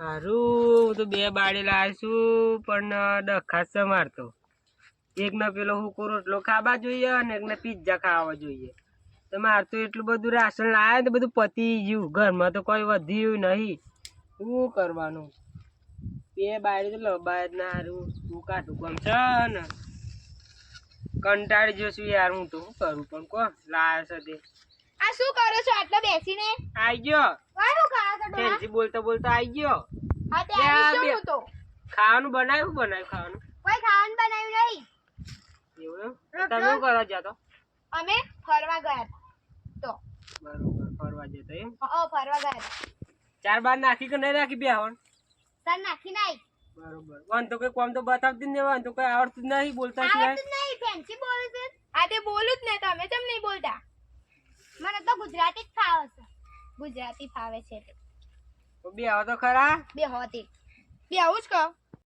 હારું હું તો બે બાળી લાવીશું છું પણ ડખાસ મારતો એકને પેલો હુકો રોટલો ખાવા જોઈએ અને એકને પિઝા ખાવા જોઈએ. તો મારે તો એટલું બધું રાશન લાવે તો બધું પતી ગયું. ઘરમાં તો કોઈ વધ્યું નહીં. શું કરવાનું? બે બાળી તો લબાય જ ના હારું. હું કાઢું કોમ છે ને? કંટાળી જશું યાર હું તો. શું કરું પણ કો લાવે છે તે. આ શું કરો છો? આટલા બેસીને? આવી ગયો? ફેન્સી બોલતા બોલતા આવી ગયો. હા તે આવી બે. તો. ખાવાનું બનાવ્યું બનાવ્યું ખાવાનું? કોઈ ખાવાનું બનાવ્યું નહીં. એવું તમે શું કરવા જતો અમે ફરવા ગયા તો. બરોબર ફરવા જતો એમ? ઓ ફરવા ગયા ચાર બાર નાખી કે નહીં નાખી બે આવણ સર નાખી નાખી બરોબર. વાન તો કઈ કોમ તો બતાવતી ને વાન તો કઈ આવડતું જ નહીં બોલતા આવડતું નહીં. ફેન્સી બોલે છે. આ તે બોલું જ નહીં તમે કેમ નહીં બોલતા? મને તો ગુજરાતી જ ફાવે છે. ગુજરાતી ફાવે છે બે તો ખરા? બે હોતી બે આવું જ કહો.